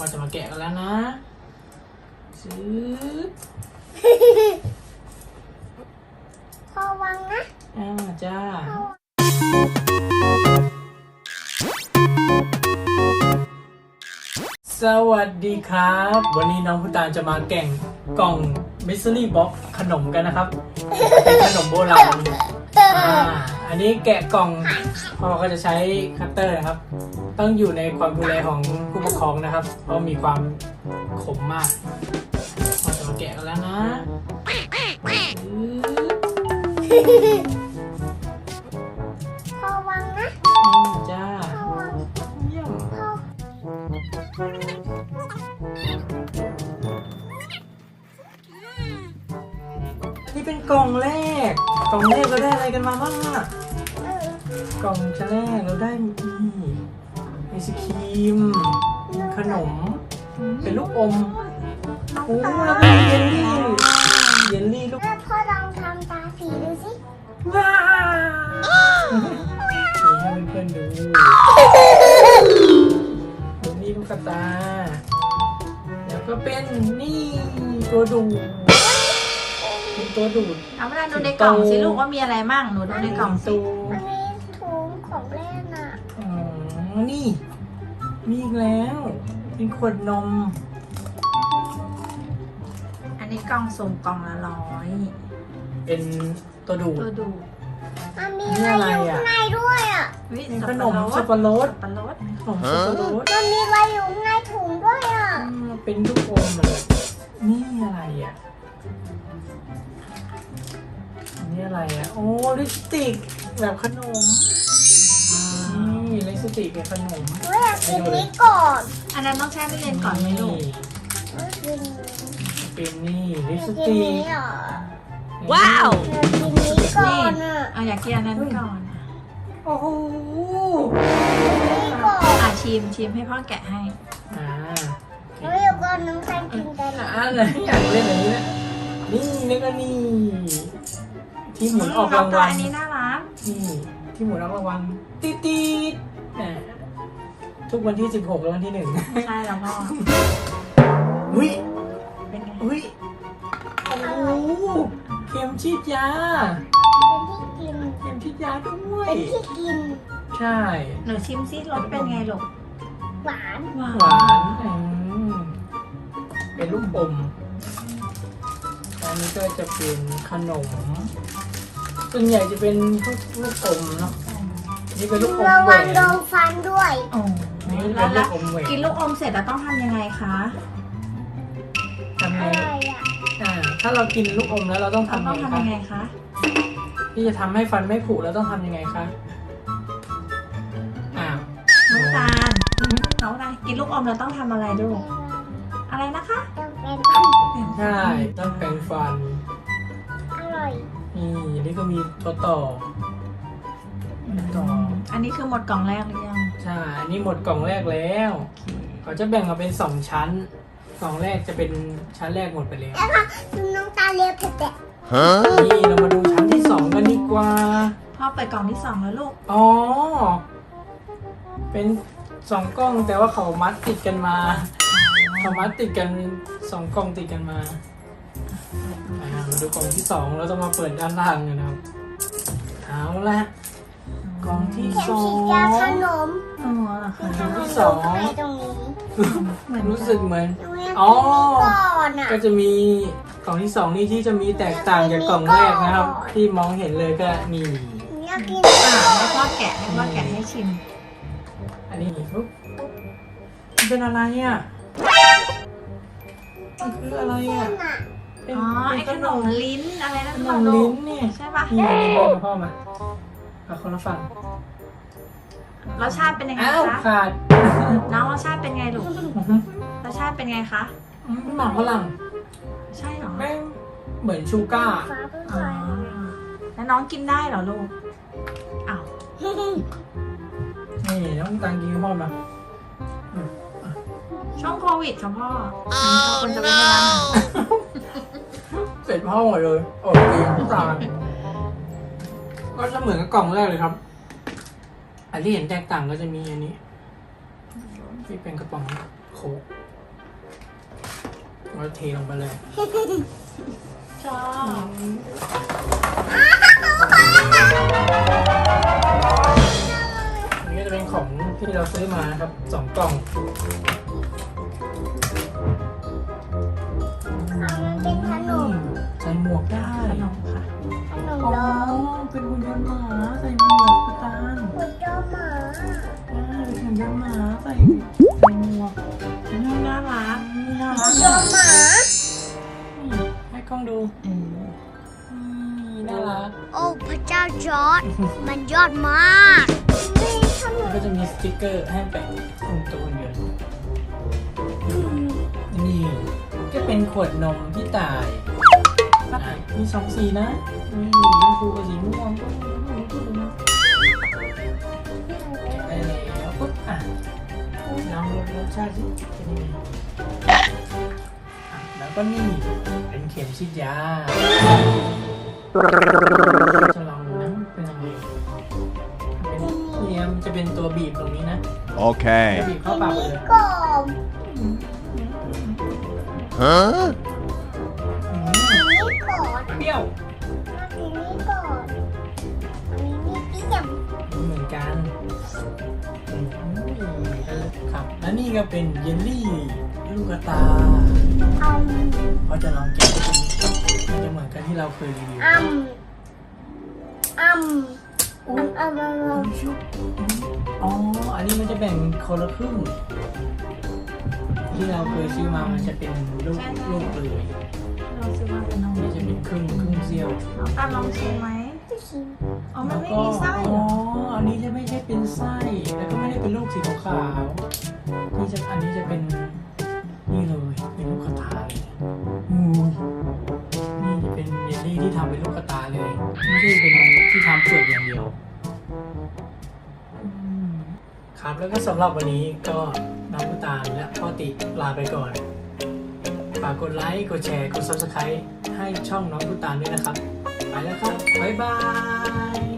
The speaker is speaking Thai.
พ่อจะมาแกะกันแล้วนะซื้อพอวังนะอ่าจ้า สวัสดีครับ วันนี้น้องพุตานจะมาแก่งกล่องมิสซิลี่บ็อกขนมกันนะครับ เป็นขนมโบราณอ่า อันนี้แกะกล่องพ่อก็จะใช้คัตเตอร์นะครับ ต้องอยู่ในความดูแลของผู้ปกครองนะครับ เพราะมีความขมมากเราจะมาแกะกันแล้วนะพอวังนะอืมจ้าพอวังเยี่ยมพอนี่เป็นกล่องแรก กล่องแรกเราได้อะไรกันมาบ้างอะเออกล่องชั้นแรกเราได้นี่ไอศครีม ขนม เป็นลูกอมโอ้แล้วก็เยลลี่เยลลี่ลูกแล้วพ่อลองทำตาผีดูสิว้าวนี่ให้เพื่อนๆดูเยลลี่ลูกกระตา แล้วก็เป็นนี่ตัวดูดเป็น ตัวดูด เอาเวลาดูในกล่องสิลูกว่ามีอะไรมั่งหนูดูในกล่องสิตูมันมีถุงของเล่นอะอ๋อ นี่ มีอีกแล้ว เป็นขวดนม อันนี้กล่องสุ่มกล่องละร้อยเป็นตัวดูด ตัวดูมันมีอะไรอยู่ข้างในด้วยอะวิเป็นสับขนปะมรสัดบปะรดสับปะรดขนมสับปะรดมันมีอะไรอยู่ข้างในถุงด้วยอะอืมเป็นลูกอมเลยนี่อะไรอะ นนี้อะไรอะ โอ้ลิปสติกแบบขนมนี่ลิปสติกแบบขนมหนูอยากกินนี้ก่อนอันนั้นต้องแช่ตู้เย็นก่อนไหมลูกหนูกินเป็นนี่ลิปสกินติกนี้อะว้าวหนูกินนี้ก่อนอะเอาอยากกินอันนั้นก่อนโอ้โหนี้ก่อนอะชิมชิมให้พ่อแกะให้อ่าหนูอยู่ก่อนน้องแซนกินกันอะอ่าไหนอยากเล่นอันนี้นะนี่แล้วก็นี่ ที่หมุนออกรางตัววัลอันนี้น่ารักนี่ที่หมุนออกรางวัลตีดตีดอ่าทุกวันที่ 16และวันที่หนึ่งใช่แล้วพ่ออุ้ยเป็นไงอุ้ยโอ้โหเข็มฉีดยาเป็นที่กินเข็มฉีดยาด้วย เป็นที่กิน ใช่หนูชิมซิรสเป็นไงลูกหวานหวาหวานอืมเป็นลูกอมอันนี้ก็จะเป็นขนม ส่วนใหญ่จะเป็นพวกลูกอมเนาะนี่เป็นลูกอมระแหววังนโดนฟันด้วยโอ้นี่แล้เป็วนลูกอมแหวนกินลูกอมเสร็จแล้วต้องทำยังไงคะทำไงอะไรอะอ่าถ้าเรากินลูกอมแล้วเราต้องเราทำต้องไงทำคะยังไงคะที่จะทำให้ฟันไม่ผุเราต้องทำยังไงคะอ้าวน้องตาลน้องตาลกินลูกอมเราต้องทำอะไรลูกอะไรนะคะต้องเป็นใช่ต้องแปรงฟันอร่อย นี่นี่ก็มีตัวต่อต่อ อันนี้คือหมดกล่องแรกหรือยัง ใช่ อันนี้หมดกล่องแรกแล้วเขาจะแบ่งออกเป็นสองชั้น กล่องแรกจะเป็นชั้นแรกหมดไปแล้วแล้วก็ดูน้องตาเลียเผ็ดแต่นี่เรามาดูชั้นที่สองกันดีกว่าพ่อเปิดกล่องที่สองแล้วลูก อ๋อ เป็นสองกล้องแต่ว่าเขามัดติดกันมา เขามัดติดกันสองกล้องติดกันมา อ่ามาดูกล่องที่สองเราต้องมาเปิดด้านล่างกันนะครับ เอาละกล่องที่เข็มสอฉีงดยาขนมอ๋อเหรอคะกล่องที่ขสนอมงข้างในตรงนี้เหมือนรู้สึกเหมือนหนูอยากอ๋อกินนี้ก่อนอะ ก็จะมีกล่องที่สองนี่ที่จะมีแตกต่างจากกล่องแรกนะครับ ที่มองเห็นเลยก็นี่หนูอยากกินอ่าให้พ่อแกะให้พ่อแกะให้ชิมอันนี้ปุ๊บมันเป็นอะไรอะมันคืออะไรเส้อะนอะ เป็นอ๋อเป็ไอ้นขนมลิ้นอะไรนั่นขนเปล่ามลูลิ้กนเนี่ยใช่ปะนี่นี่พ่อมาพ่อมาเอาคนละฝั่งรสชาติเป็นยังไงอ้าวคะขาดน้องรสชาติเป็นไงลูกอื้อหือรสชาติเป็นไงคะอืมหมักฝรั่งใช่เหรอแม่งเหมือนชูก้าฟ้าเป็นอ๋ไฟอแล้วน้องกินได้เหรอลูกอ้าวนี่น้องตังกินกับพ่อมาช่วงโควิดค่ะพ่อคนจะไปทานเสร็จ พ่อหมดเลยโอ้ยน้ำตาลก็จะเหมือนกับกล่องแรกเลยครับ อันที่เห็นแตกต่างก็จะมีอันนี้ ที่เป็นกระป๋องโค้กก็เทลงไปเลยชอบอันนี้ก็จะเป็นของที่เราซื้อมานะครับสองกล่อง มวกได้ขนมค่ะขนมอ๋อร้องเป็นหุ่นยนต์หมาใส่หมวกกระตานหัวเจ้าหมาอ่าเป็นหุ่นยนต์หมาใส่ใส่หมวกนี่น่ารักนี่น่ารักเจ้าหมาให้กล้องดูนี่น่ารักโอ้พระเจ้าจอร์ดมันยอดมากก็จะมีสติกเกอร์ให้แปะตรงตัวหุ่นยนต์นี่ก็เป็นขวดนมพี่ตาย มีสองสีนะมีสีชมพูกับสีม่วงได้แล้วปุ๊บอะลองรสชาติสิเป็นยังไงอะแล้วก็นี่เป็นเข็มฉีดยาจะลองดูนะเป็นยังไงเป็นเนี่ยมันจะเป็นตัวบีบตรงนี้นะ Okay. จะบีบเข้าปากไปเลยกล รี้ยวมาทีนี้ก่อนอันนี้นี่เปี่ยมเหมือนกันอืมครับแล้วนี่ก็เป็นเยลลี่ลูกกระตาเอาเพราะจะลองแกะดูมันจะเหมือนกันที่เราเคยรีวิวอ้ำอ้ำอ้ำอ้ำอ้ำอ้ำชุบอ๋อ อันนี้มันจะแบ่งคนละครึ่งที่เราเคยซื้อมามันจะเป็นลูกลูกเลย เราซื้อมาเป็นนมอันนี้จะเป็นครึ่งครึ่งเซี่ยวน้องตาลลองชิมไหมชิมอ๋อมันไม่มีไส้อ๋เหรอออันนี้จะไม่ใช่เป็นไส้แล้วก็ไม่ได้เป็นลูกสีขาวๆนี่จะอันนี้จะเป็นนี่เลยเป็นลูกกระตาเลยอู้นี่จะเป็นเยลลี่ที่ทำเป็นลูกกระตาเลยไม่ใช่เป็นที่ทำเปลือกอย่างเดียวอืมครับแล้วก็สำหรับวันนี้ก็น้องตานและพ่อติลาไปก่อนากกดไลค์ กดแชร์ กด subscribe ให้ช่องน้องพุตาด้วยนะครับ ไปแล้วครับ บ๊ายบาย